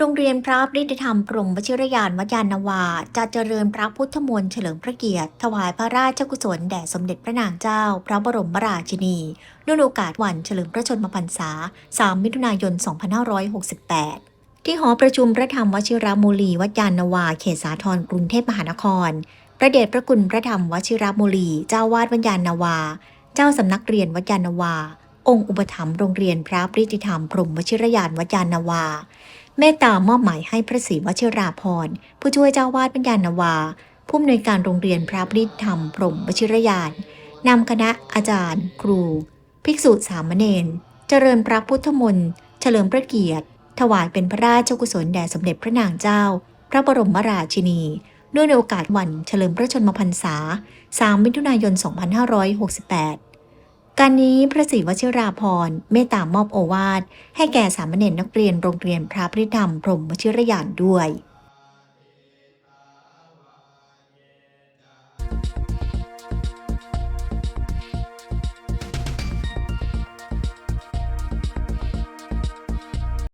โรงเรียนพระปริยธรรมกรมวชิรยานวัยานาวาจะเจริญพระพุทธมนต์เฉลิมพระเกียรติ ถวายพระราชกุศลแด่สมเด็จพระนางเจ้า พระบรมราชินีเนื่องโอกาสวันเฉลิมพระชนมพรรษา 3 มิถุนายน 2568 ที่หอประชุมพระธรรมวชิรมูลีวัยานาวา เขตสาทรกรุงเทพมหานคร พระเดชพระคุณพระธรรมวชิรมูลีเจ้าวาดวัยานาวา เจ้าสำนักเรียนวัยานาวา องค์อุปถัมภ์โรงเรียนพระปริยธรรมพรมวชิรยานวัยานนาวา เมตตามอบหมายให้พระศรีวชิราภรณ์ผู้ช่วยเจ้าวาดปัญญานาวา ผู้อำนวยการโรงเรียนพระปริธรรมพรมวชิรยานนำคณะอาจารย์ ครู ภิกษุสามเณรเจริญพระพุทธมนต์เฉลิมพระเกียรติ ถวายเป็นพระราชกุศลแด่สมเด็จพระนางเจ้า พระบรมราชินีเนื่องในโอกาสวันเฉลิมพระชนมพรรษา 3 มิถุนายน 2568 การนี้พระศรีวชิราภรณ์เมตตามอบโอวาทให้แก่สามเณรนักเรียนโรงเรียนพระพริธรรมพรหมวชิรยานด้วย